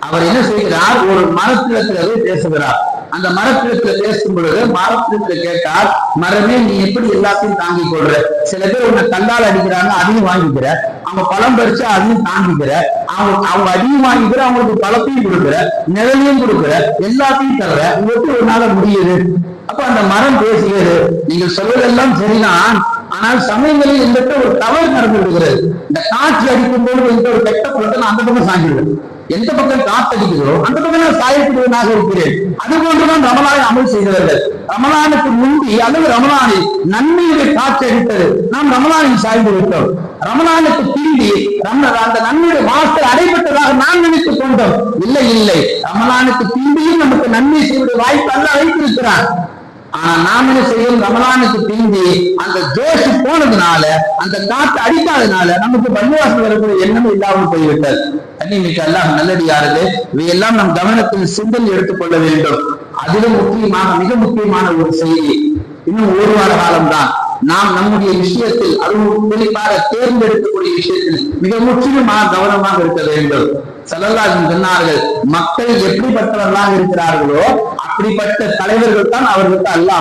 அவர் என்ன செய்கிறார்? ஒரு மரத்திலத்திலே பேசுகிறார். அந்த மரத்திடத்துல பேசும் பொழுது மரத்திடத்துல கேட்டால் மரமே நீ எப்படி எல்லாத்தையும் தாங்கி கொள்ற? சில பேர் உன்னை கல்லால் அடிக்கிறாங்க அதையும் வாங்கிக்கிற. அவங்க பழம் பறிச்சு அதையும் தாங்கிக்கிற. அவங்க அவங்க அதையும் வாங்கிக்கிற அவங்களுக்கு பழத்தையும் கொடுக்குற நிழலையும் கொடுக்குற எல்லாத்தையும் தவிர உங்களுக்கு ஒரு நாள முடியுது. அப்ப அந்த மரம் பேசுகிறது. நீங்கள் சொல்வதெல்லாம் சரிதான். ஆனால் சமயங்களில் இந்த ஒரு தவறு நடந்து விடுகிறது இந்த காற்று அடிக்கும் போது இந்த ஒரு கெட்ட பழத்தை நான் அந்த பக்கம் சாங்கிடுவேன் எந்த பக்கம் காற்று அடிக்குதோ அந்த பக்கம் நான் சாயப்படுவதாக இருக்கிறேன். அது போன்றுதான் ரமலானை அமல் செய்கிறார்கள் ரமலானுக்கு முந்தி அல்லது ரமலானை நன்மையுடைய காற்று அடித்தது. நாம் ரமலானை சாய்ந்து விட்டோம். ரமலானுக்கு பிந்தி அந்த நன்மையுடைய வாசல் அடைபட்டதாக நான் நினைத்துக் கொண்டோம். இல்லை இல்லை. ரமலானுக்கு பிந்தியும் நமக்கு நன்மை செய்வதை வாய்ப்பு அல்ல வைத்திருக்கிறார் ஆனா நாம் என்ன செய்யும் ரமலானுக்கு பிந்தி அந்த ஜோஷ் போனதுனால அந்த காற்று அடிக்காதனால நமக்கு பள்ளிவாசல் வரக்கூடிய எண்ணமும் இல்லாமல் போய்விட்டது. கண்ணிமிக்க எல்லாம் நல்லடியாரது இவையெல்லாம் நம் கவனத்தில் சிந்தனை எடுத்துக்கொள்ள வேண்டும். அதிலும் முக்கியமாக மிக முக்கியமான ஒரு செய்தி இன்னும் ஒரு வார காலம்தான். நாம் நம்முடைய விஷயத்தில் அதுவும் குறிப்பாக தேர்ந்தெடுக்கக்கூடிய விஷயத்தில் மிக முற்றிலுமாக கவனமாக இருக்க வேண்டும். செல்லல்லாஜன் சொன்னார்கள் மக்கள் எப்படிப்பட்டவர்களாக இருக்கிறார்களோ அப்படிப்பட்ட தலைவர்கள் தான் அவர்களுக்கு அல்ல